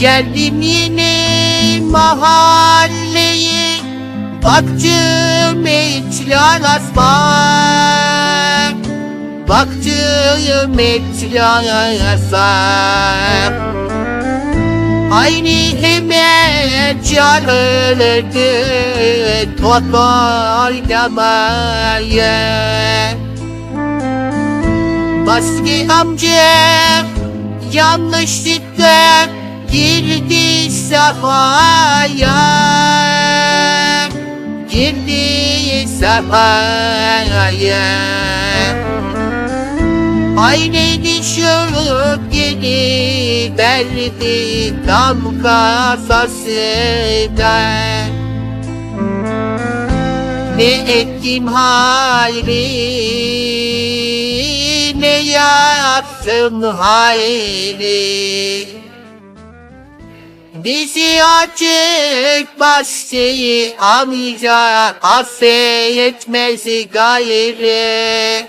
Geldim yine mahalleye Baktım etlan asman Baktım etlan asman Aynı hemen canırdı Top oynamaya. Baski amca yanlışlıkla girdi safhaya Girdi safhaya Aynı düşürüp geri verdi tam kasasında Ne ettim hayri ne yaptım hayri Bizi açık bastı amca affetmez gayrı